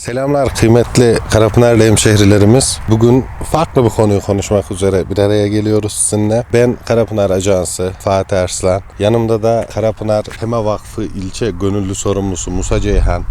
Selamlar kıymetli Karapınarlı hemşehrilerimiz. Bugün farklı bir konuyu konuşmak üzere bir araya geliyoruz sizinle. Ben Karapınar Ajansı Fatih Arslan. Yanımda da Karapınar Tema Vakfı ilçe gönüllü sorumlusu Musa Ceyhan.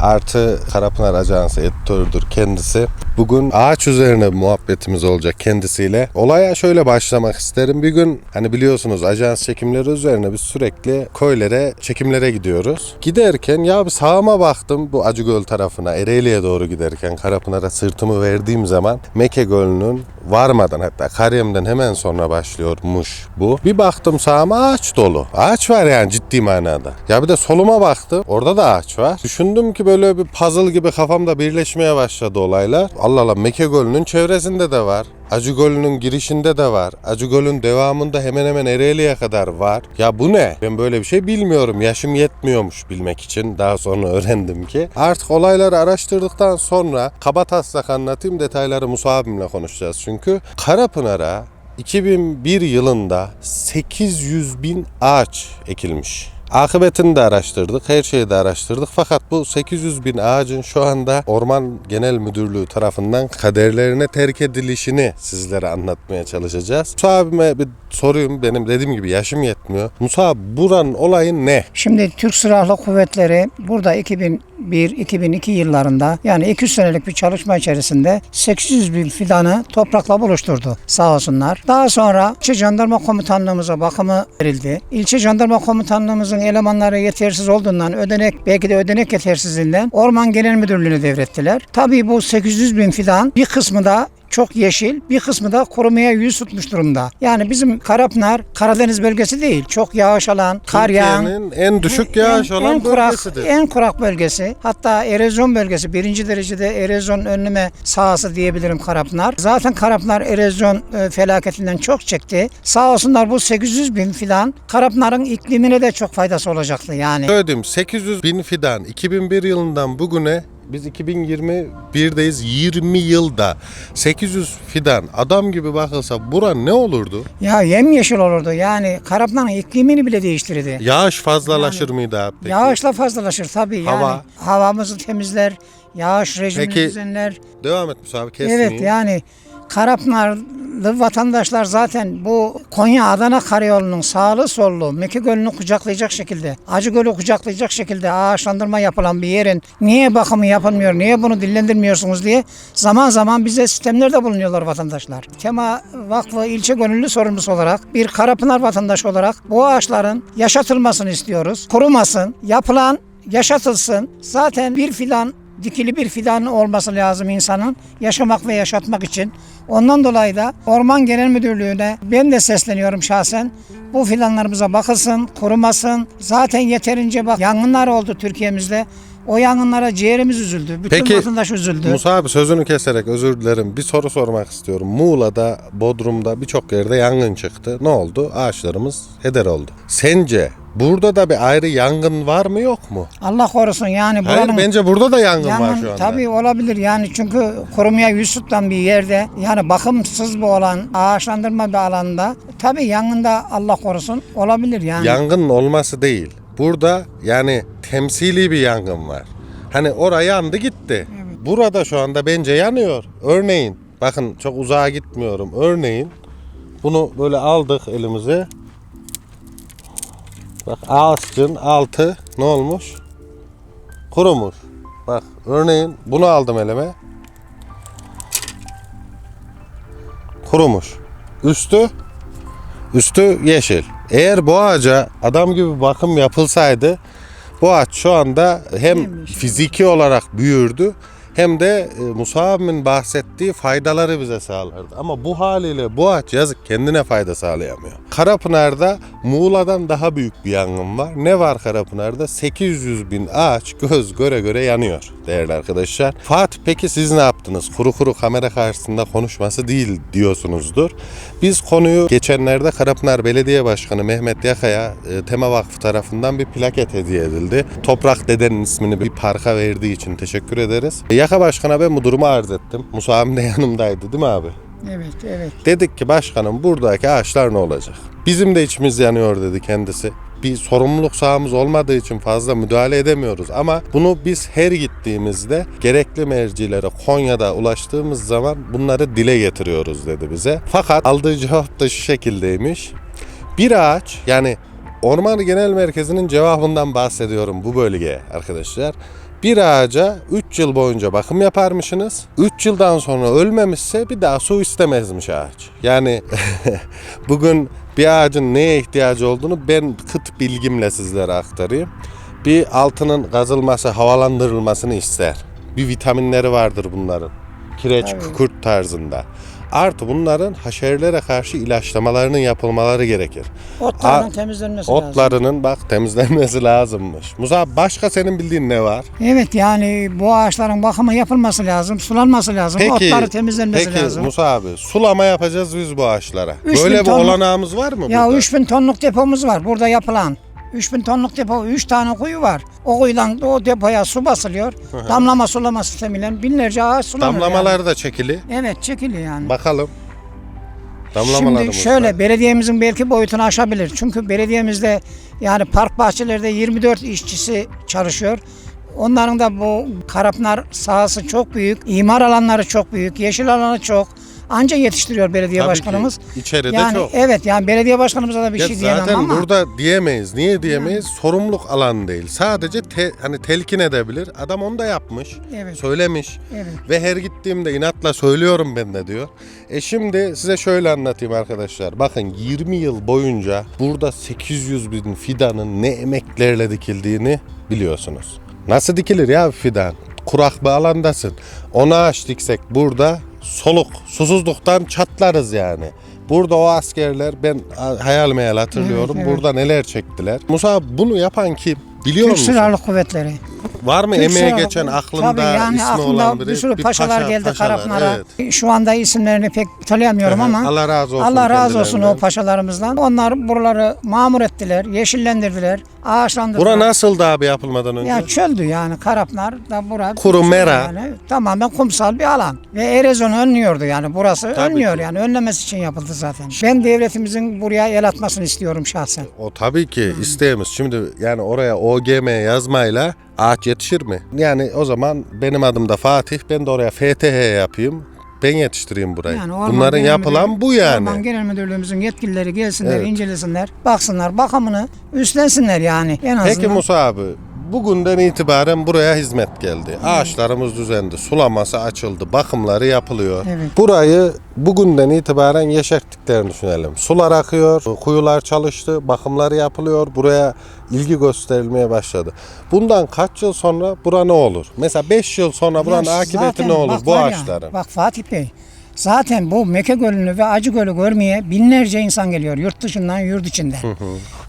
Artı Karapınar Ajansı editörüdür kendisi. Bugün ağaç üzerine muhabbetimiz olacak kendisiyle. Olaya şöyle başlamak isterim. Bir gün hani biliyorsunuz ajans çekimleri üzerine biz sürekli köylere çekimlere gidiyoruz. Giderken ya bir sağıma baktım bu Acıgöl tarafına Ereğli'ye doğru giderken Karapınar'a sırtımı verdiğim zaman Meke Gölü'nün varmadan hatta Karyem'den hemen sonra başlıyormuş bu. Bir baktım sağıma ağaç dolu. Ağaç var yani ciddi manada. Ya bir de soluma baktım. Orada da ağaç var. Düşündüm ki böyle bir puzzle gibi kafamda birleşmeye başladı olaylar. Allah Allah Meke Gölü'nün çevresinde de var. Acı Gölü'nün girişinde de var. Acı Gölü'nün devamında hemen hemen Ereğli'ye kadar var. Ya bu ne? Ben böyle bir şey bilmiyorum. Yaşım yetmiyormuş bilmek için. Daha sonra öğrendim ki. Artık olayları araştırdıktan sonra kabataslak anlatayım detayları Musa abimle konuşacağız. Çünkü Karapınar'a 2001 yılında 800 bin ağaç ekilmiş. Akıbetini de araştırdık, her şeyi de araştırdık. Fakat bu 800 bin ağacın şu anda Orman Genel Müdürlüğü tarafından kaderlerine terk edilişini sizlere anlatmaya çalışacağız. Musa abime bir sorayım. Benim dediğim gibi yaşım yetmiyor. Musa buranın olayı ne? Şimdi Türk Silahlı Kuvvetleri burada 2001-2002 yıllarında yani 200 senelik bir çalışma içerisinde 800 bin fidanı toprakla buluşturdu sağ olsunlar. Daha sonra ilçe jandarma komutanlığımıza bakımı verildi. İlçe jandarma komutanlığımızın elemanları yetersiz olduğundan ödenek belki de ödenek yetersizliğinden Orman Genel Müdürlüğü'ne devrettiler. Tabii bu 800 bin fidan bir kısmı da çok yeşil, bir kısmı da kurumaya yüz tutmuş durumda. Yani bizim Karapınar Karadeniz bölgesi değil. Çok yağış alan, kar yağan, en düşük yağış en, olan en kurak, bölgesidir. en kurak bölgesi. Hatta erozyon bölgesi. Birinci derecede erozyon önleme sahası diyebilirim Karapınar. Zaten Karapınar erozyon e, felaketinden çok çekti. Sağ olsunlar bu 800 bin filan Karapınar'ın iklimine de çok faydası olacaktı yani. Söyledim 800 bin fidan 2001 yılından bugüne biz 2021'deyiz 20 yılda 800 fidan adam gibi bakılsa bura ne olurdu? Ya yemyeşil olurdu. Yani Karapınar'ın iklimini bile değiştirirdi. Yağış fazlalaşır mıydı abi peki? Yağışla fazlalaşır tabii yani. Hava. Havamızı temizler, yağış rejimini Peki, düzenler. Devam et Musa abi kesmeyeyim. Evet yani Karapınarlı vatandaşlar zaten bu Konya Adana Karayolu'nun sağlı sollu Meki Gölü'nü kucaklayacak şekilde, Acı Gölü kucaklayacak şekilde ağaçlandırma yapılan bir yerin niye bakımı yapılmıyor, niye bunu dillendirmiyorsunuz diye zaman zaman bize sistemlerde bulunuyorlar vatandaşlar. Tema Vakfı ilçe gönüllü sorumlusu olarak bir Karapınar vatandaşı olarak bu ağaçların yaşatılmasını istiyoruz. Kurumasın, yapılan yaşatılsın. Zaten bir filan dikili bir fidan olması lazım insanın yaşamak ve yaşatmak için. Ondan dolayı da Orman Genel Müdürlüğü'ne ben de sesleniyorum şahsen. Bu fidanlarımıza bakılsın, kurumasın. Zaten yeterince bak yangınlar oldu Türkiye'mizde. O yangınlara ciğerimiz üzüldü. Bütün Peki, vatandaş üzüldü. Musa abi sözünü keserek özür dilerim. Bir soru sormak istiyorum. Muğla'da, Bodrum'da birçok yerde yangın çıktı. Ne oldu? Ağaçlarımız heder oldu. Sence burada da bir ayrı yangın var mı yok mu? Allah korusun yani Hayır buranın bence burada da yangın, var Yangın şu anda. tabii olabilir yani çünkü korumaya yüz tutan bir yerde yani bakımsız bir olan ağaçlandırma bir alanda tabii yangında Allah korusun olabilir yani. Yangının olması değil. Burada yani temsili bir yangın var. Hani oraya yandı gitti. Burada şu anda bence yanıyor. Örneğin bakın çok uzağa gitmiyorum. Örneğin bunu böyle aldık elimize. Bak ağaçın altı ne olmuş? Kurumuş. Bak örneğin bunu aldım elime. Kurumuş. Üstü Üstü yeşil. Eğer bu ağaca adam gibi bakım yapılsaydı bu ağaç şu anda hem Yemyeşil. fiziki olarak büyürdü hem de e, Musa abimin bahsettiği faydaları bize sağlardı. Ama bu haliyle bu ağaç yazık kendine fayda sağlayamıyor. Karapınar'da Muğla'dan daha büyük bir yangın var. Ne var Karapınar'da? 800 bin ağaç göz göre göre yanıyor değerli arkadaşlar. Fatih peki siz ne yaptınız? Kuru kuru kamera karşısında konuşması değil diyorsunuzdur. Biz konuyu geçenlerde Karapınar Belediye Başkanı Mehmet Yaka'ya e, Tema Vakfı tarafından bir plaket hediye edildi. Toprak Dede'nin ismini bir parka verdiği için teşekkür ederiz. Yaka Başkan'a ben bu durumu arz ettim. Musa abim de yanımdaydı değil mi abi? Evet evet. Dedik ki başkanım buradaki ağaçlar ne olacak? Bizim de içimiz yanıyor dedi kendisi. bir sorumluluk sahamız olmadığı için fazla müdahale edemiyoruz. Ama bunu biz her gittiğimizde gerekli mercilere Konya'da ulaştığımız zaman bunları dile getiriyoruz dedi bize. Fakat aldığı cevap da şu şekildeymiş. Bir ağaç yani Orman Genel Merkezi'nin cevabından bahsediyorum bu bölgeye arkadaşlar. Bir ağaca 3 yıl boyunca bakım yaparmışsınız. 3 yıldan sonra ölmemişse bir daha su istemezmiş ağaç. Yani bugün bir ağacın neye ihtiyacı olduğunu ben kıt bilgimle sizlere aktarayım. Bir altının kazılması, havalandırılmasını ister. Bir vitaminleri vardır bunların. Kireç, Tabii. kükürt tarzında. Artı bunların haşerelere karşı ilaçlamalarının yapılmaları gerekir. Otlarının Aa, temizlenmesi lazım. Otlarının bak temizlenmesi lazımmış. Musa başka senin bildiğin ne var? Evet yani bu ağaçların bakımı yapılması lazım, sulanması lazım, otları temizlenmesi peki lazım. Musa abi sulama yapacağız biz bu ağaçlara. Üç bin Böyle bir ton- olanağımız var mı Ya burada? 3000 tonluk depomuz var burada yapılan. 3000 tonluk depo, 3 tane kuyu var. O kuyudan o depoya su basılıyor. Damlama sulama sistemiyle binlerce ağaç sulanır. Damlamalar da çekili. Yani. Evet çekili yani. Bakalım. Şimdi Damlamalarımız şöyle var. belediyemizin belki boyutunu aşabilir. Çünkü belediyemizde yani park bahçelerde 24 işçisi çalışıyor. Onların da bu Karapınar sahası çok büyük. imar alanları çok büyük. Yeşil alanı çok. Anca yetiştiriyor belediye Tabii başkanımız. ki. İçeride yani çok. evet yani belediye başkanımıza da bir Ya şey diyemem zaten ama. burada diyemeyiz. Niye diyemeyiz? Sorumluluk alanı değil. Sadece te- hani telkin edebilir. Adam onu da yapmış. Evet. Söylemiş. Evet. Ve her gittiğimde inatla söylüyorum ben de diyor. E şimdi size şöyle anlatayım arkadaşlar. Bakın 20 yıl boyunca burada 800 bin fidanın ne emeklerle dikildiğini biliyorsunuz. Nasıl dikilir ya fidan? Kurak bir alandasın. Ona ağaç diksek burada soluk, susuzluktan çatlarız yani. Burada o askerler ben hayal meyal hatırlıyorum. Evet, evet. Burada neler çektiler. Musa bunu yapan kim? Biliyor Türk musun? Silahlı Kuvvetleri. Var mı Türk emeğe geçen aklında Tabii yani ismi aklımda olan biri? bir sürü paşalar paşa- geldi paşalar, Karapınar'a. evet. Şu anda isimlerini pek hatırlayamıyorum Hı hı. ama Allah razı olsun Allah razı olsun o paşalarımızdan. Onlar buraları mamur ettiler, yeşillendirdiler, ağaçlandırdılar. Bura nasıldı abi yapılmadan önce? Ya çöldü yani Karapınar da bura. Kuru çöl mera. Yani, tamamen kumsal bir alan. Ve erozyonu önlüyordu yani burası Tabii önlüyor ki. yani önlemesi için yapıldı zaten. Ben devletimizin buraya el atmasını istiyorum şahsen. O tabii ki isteğimiz. Şimdi yani oraya OGM yazmayla ağaç yetişir mi? Yani o zaman benim adım da Fatih. Ben de oraya FTH yapayım. Ben yetiştireyim burayı. Yani Orman Bunların Genel yapılan bu yani. Orman Genel Müdürlüğümüzün yetkilileri gelsinler, Evet. incelesinler, baksınlar, bakımını üstlensinler yani en azından. Peki Musa abi bugünden itibaren buraya hizmet geldi. Ağaçlarımız düzendi, sulaması açıldı, bakımları yapılıyor. Evet. Burayı bugünden itibaren yeşerttiklerini düşünelim. Sular akıyor, kuyular çalıştı, bakımları yapılıyor. Buraya ilgi gösterilmeye başladı. Bundan kaç yıl sonra bura ne olur? Mesela 5 yıl sonra buranın Ya akıbeti zaten ne olur bak bu var ya, ağaçların? bak Fatih Bey, zaten bu Meke Gölü'nü ve Acı Gölü görmeye binlerce insan geliyor yurt dışından, yurt içinden.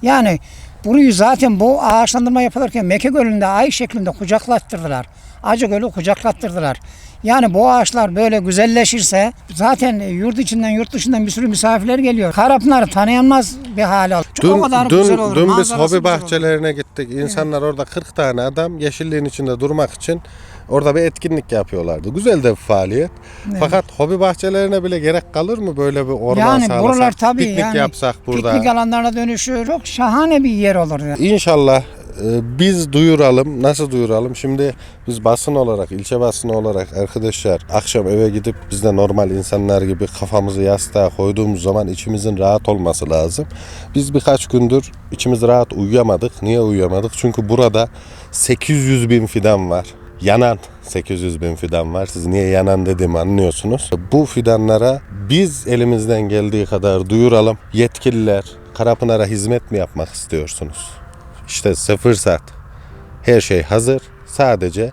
Yani burayı zaten bu ağaçlandırma yapılırken Meke Gölü'nde ay şeklinde kucaklattırdılar. Acı Gölü kucaklattırdılar. Yani bu ağaçlar böyle güzelleşirse zaten yurt içinden yurt dışından bir sürü misafirler geliyor. Karapınar'ı tanıyanmaz bir hale alır. Dün, o kadar dün, güzel olur. dün biz hobi güzel olur. bahçelerine gittik. İnsanlar orada 40 tane adam yeşilliğin içinde durmak için orada bir etkinlik yapıyorlardı. Güzel de bir faaliyet. Fakat hobi bahçelerine bile gerek kalır mı böyle bir orman yani sağlasak? buralar tabii Piknik yani yapsak burada. piknik alanlarına dönüşür. Çok şahane bir yer olur. Yani. İnşallah biz duyuralım. Nasıl duyuralım? Şimdi biz basın olarak, ilçe basını olarak arkadaşlar akşam eve gidip biz de normal insanlar gibi kafamızı yastığa koyduğumuz zaman içimizin rahat olması lazım. Biz birkaç gündür içimiz rahat uyuyamadık. Niye uyuyamadık? Çünkü burada 800 bin fidan var. Yanan 800 bin fidan var. Siz niye yanan dediğimi anlıyorsunuz. Bu fidanlara biz elimizden geldiği kadar duyuralım. Yetkililer Karapınar'a hizmet mi yapmak istiyorsunuz? İşte size fırsat. Her şey hazır. Sadece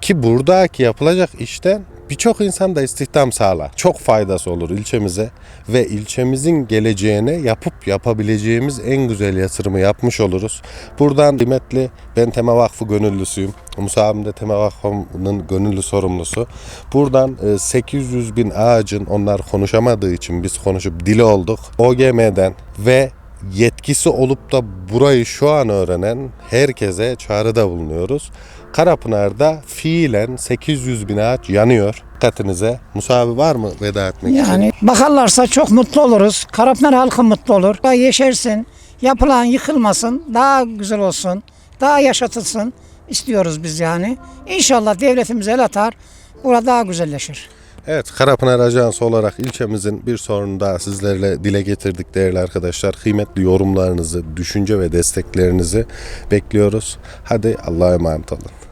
ki buradaki yapılacak işten birçok insan da istihdam sağlar. Çok faydası olur ilçemize ve ilçemizin geleceğine yapıp yapabileceğimiz en güzel yatırımı yapmış oluruz. Buradan kıymetli ben Tema Vakfı gönüllüsüyüm. Musa abim de Tema Vakfı'nın gönüllü sorumlusu. Buradan e, 800 bin ağacın onlar konuşamadığı için biz konuşup dili olduk. OGM'den ve yetkisi olup da burayı şu an öğrenen herkese çağrıda bulunuyoruz. Karapınar'da fiilen 800 bin ağaç yanıyor. Dikkatinize. Musa var mı veda etmek için? Yani bakarlarsa çok mutlu oluruz. Karapınar halkı mutlu olur. Yeşersin. yapılan yıkılmasın, daha güzel olsun, daha yaşatılsın istiyoruz biz yani. İnşallah devletimiz el atar, burada daha güzelleşir. Evet, Karapınar Ajansı olarak ilçemizin bir sorununu daha sizlerle dile getirdik değerli arkadaşlar. Kıymetli yorumlarınızı, düşünce ve desteklerinizi bekliyoruz. Hadi Allah'a emanet olun.